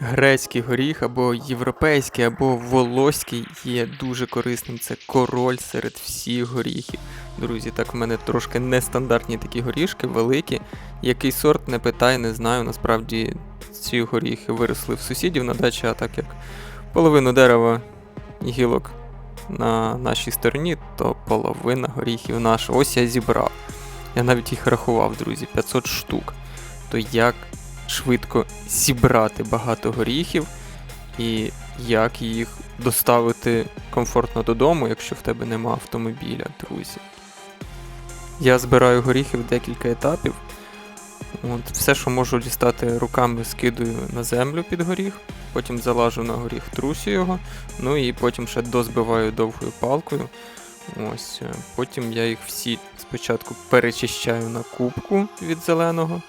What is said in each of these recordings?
Грецький горіх або європейський, або волоський є дуже корисним. Це король серед всіх горіхів. Друзі, так в мене трошки нестандартні такі горішки, великі. Який сорт не питай, не знаю. Насправді ці горіхи виросли в сусідів на дачі, а так як половину дерева і гілок на нашій стороні, то половина горіхів наша. Ось я зібрав. Я навіть їх рахував, друзі, 500 штук. То як швидко зібрати багато горіхів і як їх доставити комфортно додому, якщо в тебе нема автомобіля, друзі. Я збираю горіхи в декілька етапів. От, все, що можу дістати руками, скидаю на землю під горіх, потім залажу на горіх, трусю його, ну і потім ще дозбиваю довгою палкою. Ось, е, потім я їх всі спочатку перечищаю на кубку від зеленого,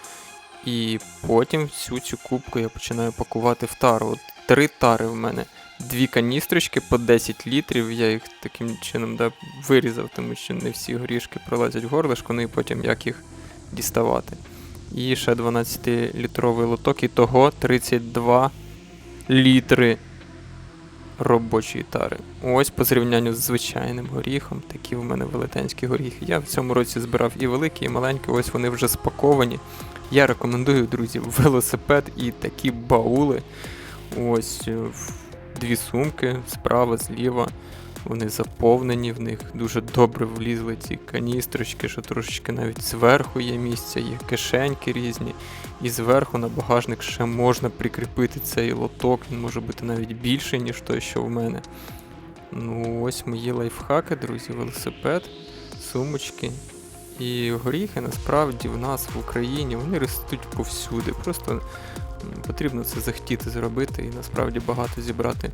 і потім всю цю кубку я починаю пакувати в тару. От три тари в мене. Дві каністрочки по 10 літрів. Я їх таким чином да, вирізав, тому що не всі горішки пролазять в горлишко, ну і потім як їх діставати. І ще 12-літровий лоток, і того 32 літри робочої тари. Ось по зрівнянню з звичайним горіхом, такі в мене велетенські горіхи. Я в цьому році збирав і великі, і маленькі, ось вони вже спаковані. Я рекомендую, друзі, велосипед і такі баули. Ось е, дві сумки, справа, зліва. Вони заповнені, в них дуже добре влізли ці каністрочки, що трошечки навіть зверху є місця, є кишеньки різні. І зверху на багажник ще можна прикріпити цей лоток, він може бути навіть більший, ніж той, що в мене. Ну, ось мої лайфхаки, друзі, велосипед, сумочки. І горіхи насправді в нас в Україні вони ростуть повсюди. Просто потрібно це захотіти зробити і насправді багато зібрати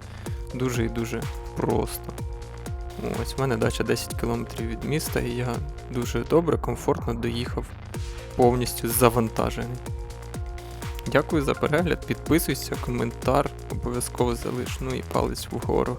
дуже і дуже просто. Ось в мене дача 10 км від міста, і я дуже добре, комфортно доїхав повністю завантажений. Дякую за перегляд, підписуйся, коментар, обов'язково залиш, ну і палець вгору.